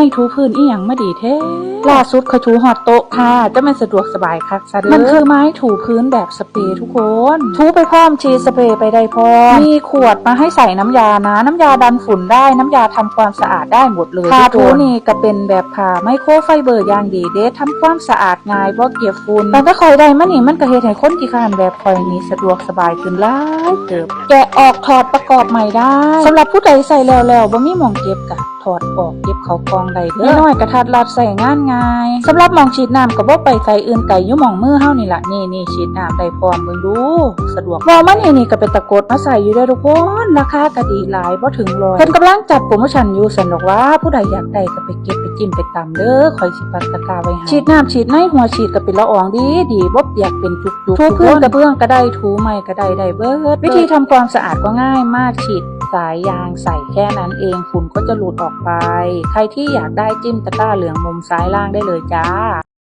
ไม่ถูพื้นอีหยังมาดีแท้ล่าสุดเขาถูหอดโต๊ะค่ะจะมันสะดวกสบายคักซะเด้อมันคือไม้ถูพื้นแบบสเปรย์ทุกคน ถูไปพร้อมชีสสเปรย์ไปได้พร้อมมีขวดมาให้ใส่น้ำยานะ น้ำยาดันฝุ่นได้น้ำยาทำความสะอาดได้หมดเลยผ้าถูนี่ก็เป็นแบบผ้าไมโครไฟเบอร์อย่างดีเด้ทำความสะอาดง่ายบ่เก็บฝุ่นแต่ถ้าคอยได้มันนี่มันก็เฮ็ดให้คนที่ข้านแบบคอยนี้สะดวกสบายขึ้นหลายเติบแกะออกถอดประกอบใหม่ได้สำหรับผู้ใดใส่แล้วแล้วบ่มีหม่องเก็บกะถ อดออกเก็บเขากองได้เด้อน้อยกระทัดรัดใส่งานง่ายสำหรับหมองฉีดน้ำก็บ่ไปไกลอื่นไกลอยู่หม่องมือเฮานี่ล่ะนี่นี่ฉีดน้ำได้พร้อมเบิ่งดูสะดวกว่ามันนี่นี่ก็เป็นตะกรดมาใส่อยู่เด้อทุกคนราคาก็ดีหลายบ่ถึงร้อยเพิ่นกำลังจัดโปรโมชั่นอยู่สนดอกว่าผู้ใดอยากได้ก็ไปเก็บไปจิ้มไปตำเด้อคอยสิปักตะกร้าไว้ให้ฉีดน้ำฉีดในหัวฉีดก็เป็นละอองดีดีบ่เปียกเป็นจุกๆถูพื้นกระเบื้องก็ได้ถูไม้ก็ได้ได้เบิดวิธีทำความสะอาดก็ง่ายมากฉีด สายยางใส่แค่นั้นเอง ฝุ่นก็จะหลุดออกไป ใครที่อยากได้จิ้มตะกร้าเหลืองมุมซ้ายล่างได้เลยจ้า